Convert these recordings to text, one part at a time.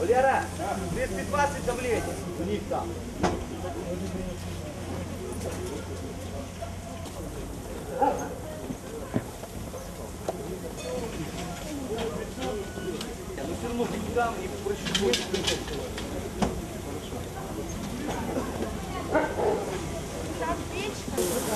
Валера, 220 давление. У них там. Ну все равно там и проще больше.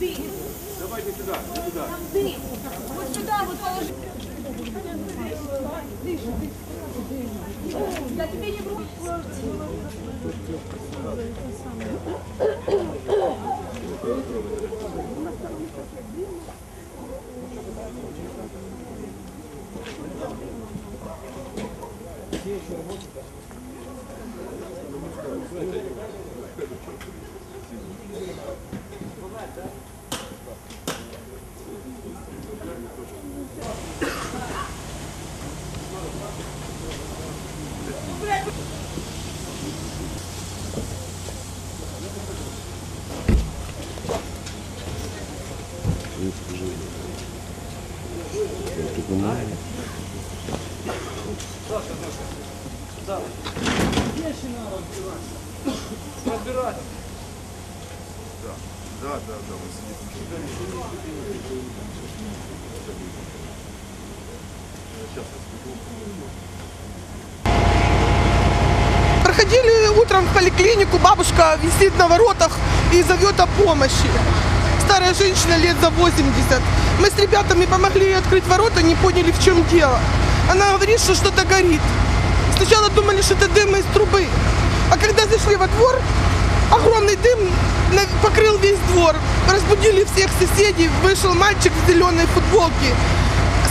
Давайте сюда, сюда. Вот сюда вот положи. Я тебе не вру. Разбирать. Да, да, да, он сидит. Проходили утром в поликлинику, бабушка висит на воротах и зовет о помощи. Старая женщина лет за 80. Мы с ребятами помогли ей открыть ворота, не поняли, в чем дело. Она говорит, что что-то горит. Сначала думали, что это дым из трубы. А когда зашли во двор, огромный дым покрыл весь двор. Разбудили всех соседей. Вышел мальчик в зеленой футболке.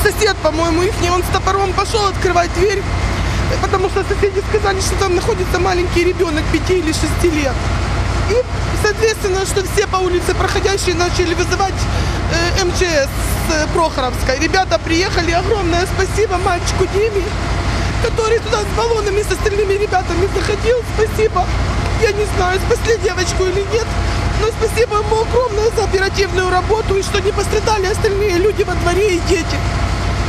Сосед, по-моему, их, он с топором пошел открывать дверь. Потому что соседи сказали, что там находится маленький ребенок 5 или 6 лет. И, соответственно, что все по улице проходящие начали вызывать э, МЧС с э, Прохоровской. Ребята приехали, огромное спасибо мальчику Диме, который туда с баллонами с остальными ребятами заходил. Спасибо. Я не знаю, спасли девочку или нет, но спасибо ему огромное за оперативную работу и что не пострадали остальные люди во дворе и дети.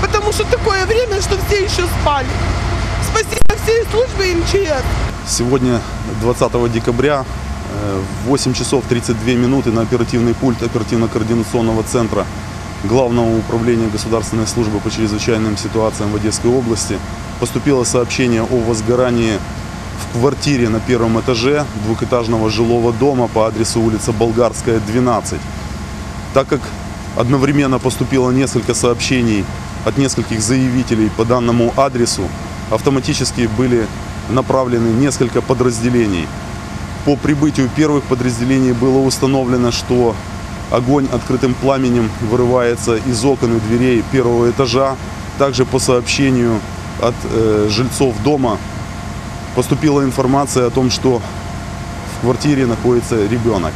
Потому что такое время, что все еще спали. Спасибо всей службе МЧС. Сегодня, 20 декабря, в 8 часов 32 минуты на оперативный пульт оперативно-координационного центра Главного управления Государственной службы по чрезвычайным ситуациям в Одесской области поступило сообщение о возгорании в квартире на первом этаже двухэтажного жилого дома по адресу улица Болгарская, 12. Так как одновременно поступило несколько сообщений от нескольких заявителей по данному адресу, автоматически были направлены несколько подразделений. По прибытию первых подразделений было установлено, что огонь открытым пламенем вырывается из окон и дверей первого этажа. Также по сообщению от э, жильцов дома поступила информация о том, что в квартире находится ребенок.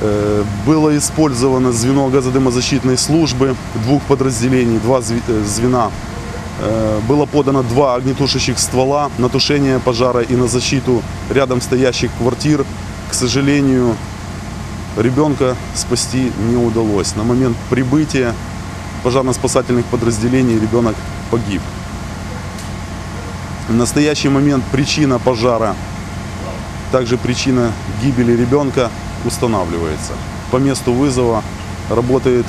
Э, Было использовано звено газодымозащитной службы двух подразделений, два э, звена. Э, Было подано два огнетушащих ствола на тушение пожара и на защиту рядом стоящих квартир. К сожалению, ребенка спасти не удалось. На момент прибытия пожарно-спасательных подразделений ребенок погиб. В настоящий момент причина пожара, также причина гибели ребенка устанавливается. По месту вызова работает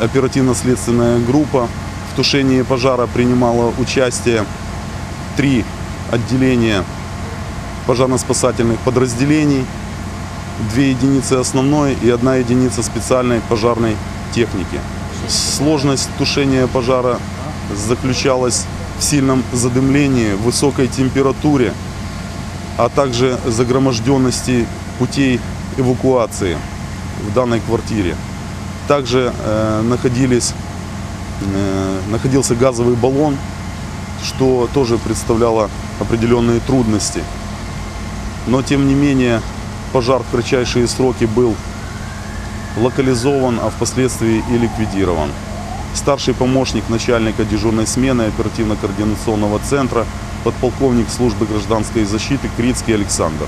оперативно-следственная группа. Тушении пожара принимало участие три отделения пожарно-спасательных подразделений, две единицы основной и одна единица специальной пожарной техники. Сложность тушения пожара заключалась в сильном задымлении, высокой температуре, а также загроможденности путей эвакуации в данной квартире. Также э, находились находился газовый баллон, что тоже представляло определенные трудности. Но тем не менее пожар в кратчайшие сроки был локализован, а впоследствии и ликвидирован. Старший помощник начальника дежурной смены оперативно-координационного центра, подполковник службы гражданской защиты Крицкий Александр.